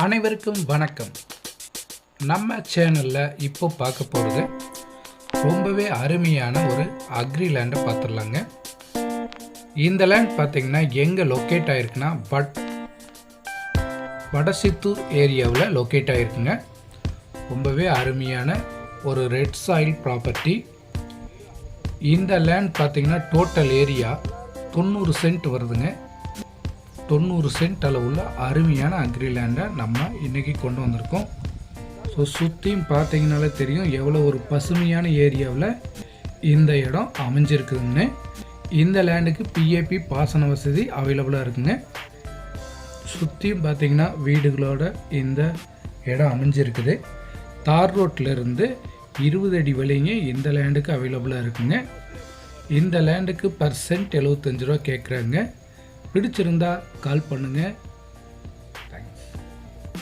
அனைவருக்கும் வணக்கம். நம்ம சேனலில் இப்போ பார்க்க போகிறது ரொம்பவே அருமையான ஒரு அக்ரி லேண்டை பார்த்துடலாங்க. இந்த லேண்ட் பார்த்தீங்கன்னா எங்கே லொக்கேட் ஆகிருக்குன்னா பட் வடசித்தூர் ஏரியாவில் லொக்கேட் ஆகிருக்குங்க ரொம்பவே அருமையான ஒரு ரெட் சாயில் ப்ராப்பர்ட்டி இந்த லேண்ட் பார்த்தீங்கன்னா டோட்டல் ஏரியா தொண்ணூறு சென்ட் வருதுங்க. தொண்ணூறு சென்ட் அளவுள்ள அருமையான அக்ரி லேண்டை நம்ம இன்றைக்கி கொண்டு வந்திருக்கோம். ஸோ சுற்றியும் பார்த்தீங்கனாலே தெரியும் எவ்வளோ ஒரு பசுமையான ஏரியாவில் இந்த இடம் அமைஞ்சிருக்குதுங்க இந்த லேண்டுக்கு பிஏபி பாசன வசதி அவைலபிளாக இருக்குங்க. சுற்றியும் பார்த்தீங்கன்னா வீடுகளோட இந்த இடம் அமைஞ்சிருக்குது. தார் ரோட்ல இருந்து இருபது அடி வழிங்க இந்த லேண்டுக்கு அவைலபிளாக இருக்குங்க. இந்த லேண்டுக்கு பர் சென்ட் எழுபத்தஞ்சு ரூபா கேட்குறாங்க பிடிச்சிருந்தா கால் பண்ணுங்கள்